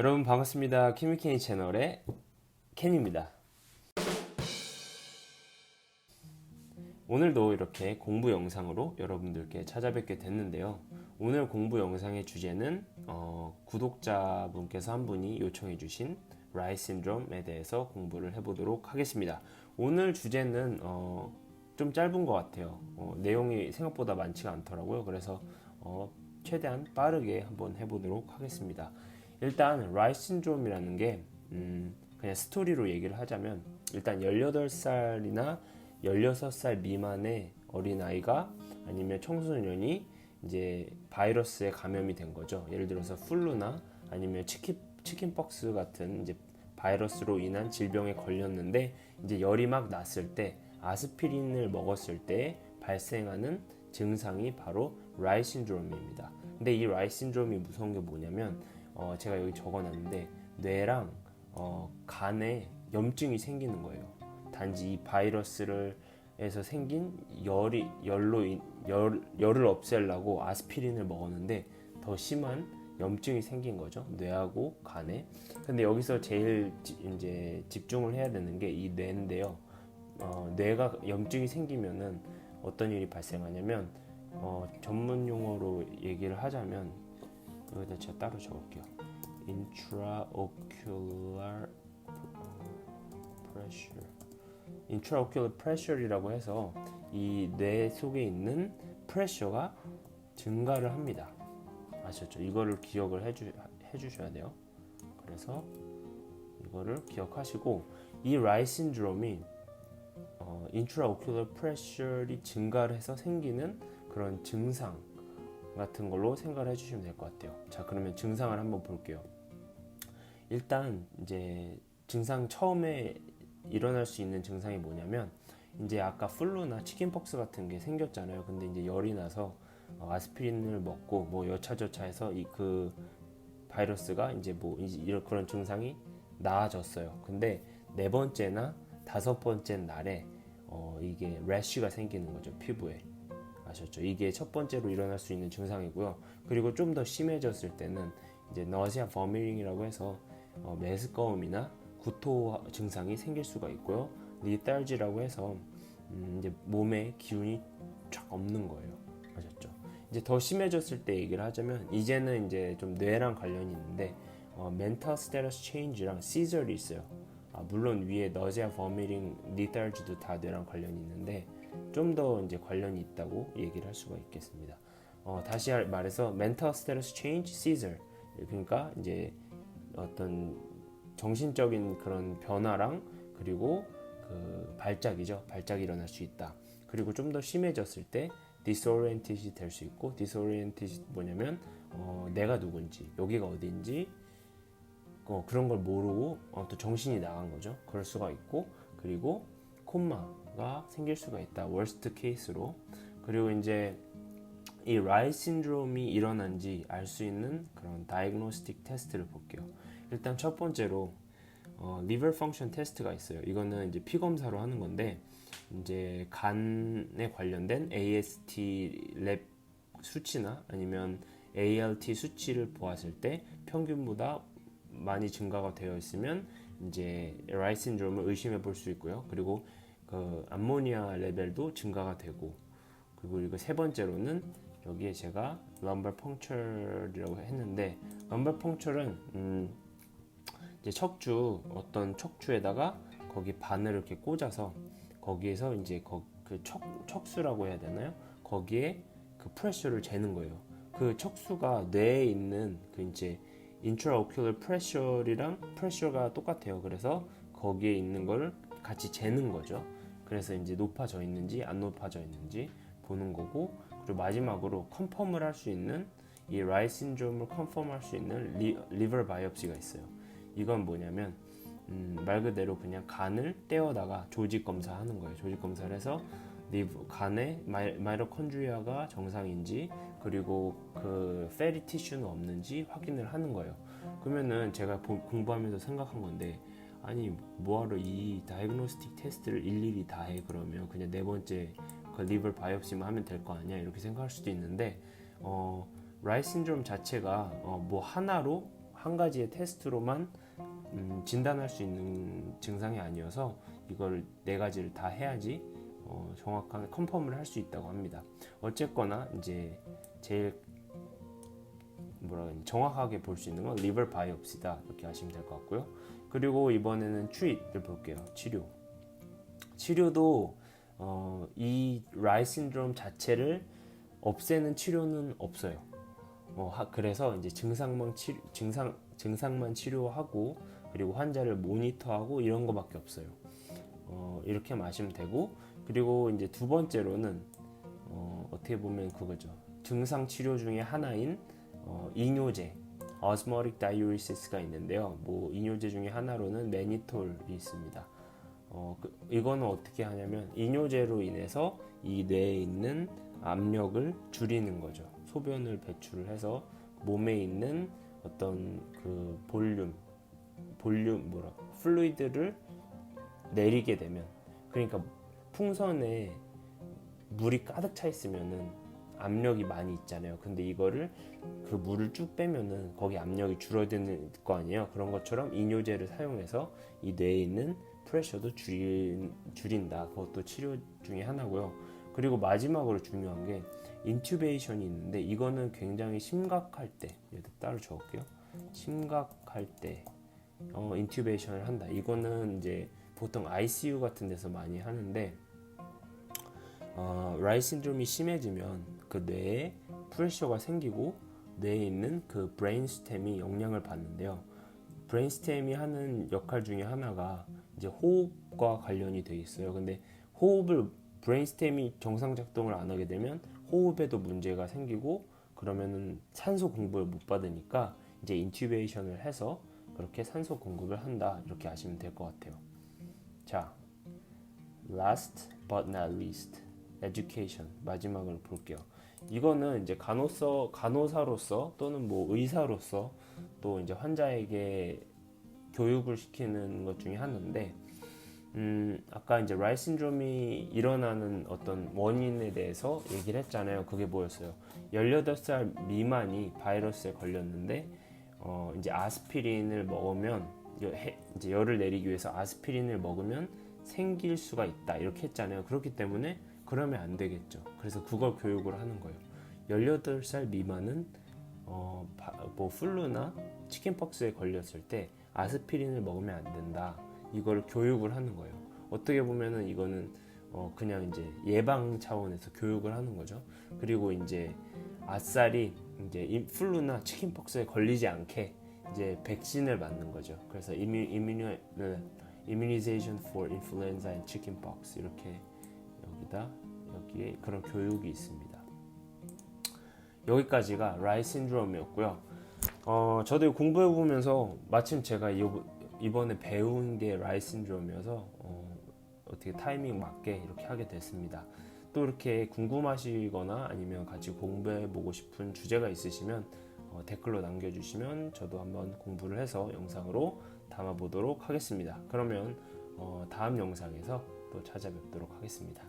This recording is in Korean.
여러분 반갑습니다. 키미케이 채널의 켄입니다. 오늘도 이렇게 공부 영상으로 여러분들께 찾아뵙게 됐는데요. 오늘 공부 영상의 주제는 어, 구독자분께서 한 분이 요청해 주신 라이 신드롬에 대해서 공부를 해보도록 하겠습니다. 오늘 주제는 어, 좀 짧은 것 같아요. 어, 내용이 생각보다 많지가 않더라고요. 그래서 어, 최대한 빠르게 한번 해보도록 하겠습니다. 일단 라이 신드롬이라는 게 음, 그냥 스토리로 얘기를 하자면 일단 18살이나 16살 미만의 어린아이가 아니면 청소년이 이제 바이러스에 감염이 된 거죠. 예를 들어서 플루나 아니면 치킨 치킨박스 같은 이제 바이러스로 인한 질병에 걸렸는데 이제 열이 막 났을 때 아스피린을 먹었을 때 발생하는 증상이 바로 라이 신드롬입니다. 근데 이 라이 신드롬이 무서운 게 뭐냐면 어 제가 여기 적어놨는데 뇌랑 어 간에 염증이 생기는 거예요. 단지 이 바이러스를 에서 생긴 열이 열로 인, 열 열을 없애려고 아스피린을 먹었는데 더 심한 염증이 생긴 거죠 뇌하고 간에 근데 여기서 제일 지, 이제 집중을 해야 되는 게 이 뇌인데요 어, 뇌가 염증이 생기면은 어떤 일이 발생하냐면 어, 전문 용어로 얘기를 하자면 여기다 제가 따로 적을게요 intraocular pressure intraocular pressure이라고 해서 이 뇌 속에 있는 프레셔가 증가를 합니다. 아셨죠? 이거를 기억을 해주, 해주셔야 돼요. 그래서 이거를 기억하시고 이 라이 신드롬이 어, intraocular pressure이 증가를 해서 생기는 그런 증상 같은 걸로 생각을 해주시면 될 것 같아요. 자, 그러면 증상을 한번 볼게요. 일단 이제 증상 처음에 일어날 수 있는 증상이 뭐냐면 이제 아까 플루나 치킨폭스 같은 게 생겼잖아요. 근데 이제 열이 나서 어, 아스피린을 먹고 뭐 여차저차해서 이 그 바이러스가 이제 뭐 이런 그런 증상이 나아졌어요. 근데 네 번째나 다섯 번째 날에 어 이게 래쉬가 생기는 거죠 피부에 아셨죠? 이게 첫 번째로 일어날 수 있는 증상이고요. 그리고 좀 더 심해졌을 때는 이제 너시아 버미링이라고 해서 어, 메스꺼움이나 구토 증상이 생길 수가 있고요. 리딸지라고 해서 음 이제 몸에 기운이 쫙 없는 거예요. 아셨죠? 이제 더 심해졌을 때 얘기를 하자면 이제는 이제 좀 뇌랑 관련이 있는데 어, mental status change랑 seizur이 있어요. 아, 물론 위에 너제아 버미링, 리딸지도 다 뇌랑 관련이 있는데 좀 더 이제 관련이 있다고 얘기를 할 수가 있겠습니다. 어, 다시 말해서 mental status change, seizure 그러니까 이제 어떤 정신적인 그런 변화랑 그리고 그 발작이죠. 발작이 일어날 수 있다. 그리고 좀 더 심해졌을 때 disoriented이 될 수 있고 disoriented 뭐냐면 어, 내가 누군지 여기가 어디인지 어, 그런 걸 모르고 어, 또 정신이 나간 거죠. 그럴 수가 있고 그리고 콤마 가 생길 수가 있다. worst case로 그리고 이제 이 라이 신드롬이 일어난지 알 수 있는 그런 다이그노스틱 테스트를 볼게요. 일단 첫 번째로 어, liver function 테스트가 있어요. 이거는 이제 피 검사로 하는 건데 이제 간에 관련된 AST 랩 수치나 아니면 ALT 수치를 보았을 때 평균보다 많이 증가가 되어 있으면 이제 라이 신드롬을 의심해 볼 수 있고요. 그리고 그 암모니아 레벨도 증가가 되고 그리고 이거 세 번째로는 여기에 제가 lumbar puncture이라고 했는데 lumbar puncture은 음 이제 척추 어떤 척추에다가 거기 바늘을 이렇게 꽂아서 거기에서 이제 거, 그 척, 척수라고 해야 되나요? 거기에 그 프레셔를 재는 거예요. 그 척수가 뇌에 있는 그 이제 intraocular pressure이랑 pressure가 똑같아요. 그래서 거기에 있는 걸 같이 재는 거죠. 그래서 이제 높아져 있는지 안 높아져 있는지 보는 거고 그리고 마지막으로 컨펌을 할 수 있는 이 라이 신드롬을 컨펌할 수 있는 리, 리버 바이옵시가 있어요. 이건 뭐냐면 음, 말 그대로 그냥 간을 떼어다가 조직 검사하는 거예요. 조직 검사를 해서 리브, 간에 마이, 마이토콘드리아가 정상인지 그리고 그 페리 티슈는 없는지 확인을 하는 거예요. 그러면은 제가 보, 공부하면서 생각한 건데 아니 뭐하러 이 다이그노스틱 테스트를 일일이 다 해 그러면 그냥 네 번째 그 리버 바이옵시만 하면 될 거 아니야 이렇게 생각할 수도 있는데 어 라이 신드롬 자체가 어, 뭐 하나로 한 가지의 테스트로만 음, 진단할 수 있는 증상이 아니어서 이걸 네 가지를 다 해야지 어, 정확한 컨펌을 할 수 있다고 합니다. 어쨌거나 이제 제일 뭐라 정확하게 볼 수 있는 건 리버 바이옵시다 이렇게 하시면 될 것 같고요. 그리고 이번에는 트윗을 볼게요. 치료. 치료도 어, 이 라이 신드롬 자체를 없애는 치료는 없어요. 어, 하- 그래서 이제 증상만 치료, 증상 증상만 치료하고 그리고 환자를 모니터하고 이런 거밖에 없어요. 어, 이렇게 마시면 되고 그리고 이제 두 번째로는 어, 어떻게 보면 그거죠. 증상 치료 중에 하나인 어, 이뇨제, osmotic diuresis가 있는데요. 뭐 이뇨제 중에 하나로는 매니톨이 있습니다. 어, 그, 이거는 어떻게 하냐면 이뇨제로 인해서 이 뇌에 있는 압력을 줄이는 거죠. 소변을 배출을 해서 몸에 있는 어떤 그 볼륨, 볼륨 뭐라, 플루이드를 내리게 되면 그러니까 풍선에 물이 가득 차 있으면은 압력이 많이 있잖아요. 근데 이거를 그 물을 쭉 빼면은 거기 압력이 줄어드는 거 아니에요. 그런 것처럼 이뇨제를 사용해서 이 뇌에 있는 프레셔도 줄인, 줄인다. 그것도 치료 중에 하나고요. 그리고 마지막으로 중요한 게 인튜베이션이 있는데 이거는 굉장히 심각할 때 얘도 따로 적을게요. 심각할 때 어, 인튜베이션을 한다. 이거는 이제 보통 ICU 같은 데서 많이 하는데 어, 라이 신드롬이 심해지면 그 뇌에 프레셔가 생기고 뇌에 있는 그 브레인스템이 영향을 받는데요. 브레인스템이 하는 역할 중에 하나가 이제 호흡과 관련이 돼 있어요. 근데 호흡을 브레인스템이 정상 작동을 안 하게 되면 호흡에도 문제가 생기고 그러면은 산소 공급을 못 받으니까 이제 인튜베이션을 해서 그렇게 산소 공급을 한다 이렇게 아시면 될 것 같아요. 자, last but not least, education 마지막으로 볼게요. 이거는 이제 간호사 간호사로서 또는 뭐 의사로서 또 이제 환자에게 교육을 시키는 것 중에 하나인데, 음, 아까 이제 라이 신드롬이 일어나는 어떤 원인에 대해서 얘기를 했잖아요. 그게 뭐였어요? 18살 미만이 바이러스에 걸렸는데, 어, 이제 아스피린을 먹으면, 이제 열을 내리기 위해서 아스피린을 먹으면 생길 수가 있다. 이렇게 했잖아요. 그렇기 때문에 그러면 안 되겠죠. 그래서 그걸 교육을 하는 거예요. 18살 미만은 어, 바- 뭐 플루나 치킨박스에 걸렸을 때 아스피린을 먹으면 안 된다. 이걸 교육을 하는 거예요. 어떻게 보면은 이거는 어, 그냥 이제 예방 차원에서 교육을 하는 거죠. 그리고 이제 아싸리 이제 인- 플루나 치킨박스에 걸리지 않게 이제 백신을 맞는 거죠. 그래서 이뮤 이뮤니 immunization for influenza and chickenpox 이렇게 여기다 여기에 그런 교육이 있습니다. 여기까지가 라이 신드롬이었고요. 어, 저도 공부해 보면서 마침 제가 이- 이번에 배운 게 라이 신드롬이어서 어, 어떻게 타이밍 맞게 이렇게 하게 됐습니다. 또 이렇게 궁금하시거나 아니면 같이 공부해 보고 싶은 주제가 있으시면 어, 댓글로 남겨주시면 저도 한번 공부를 해서 영상으로 담아 보도록 하겠습니다. 그러면 어, 다음 영상에서 또 찾아뵙도록 하겠습니다.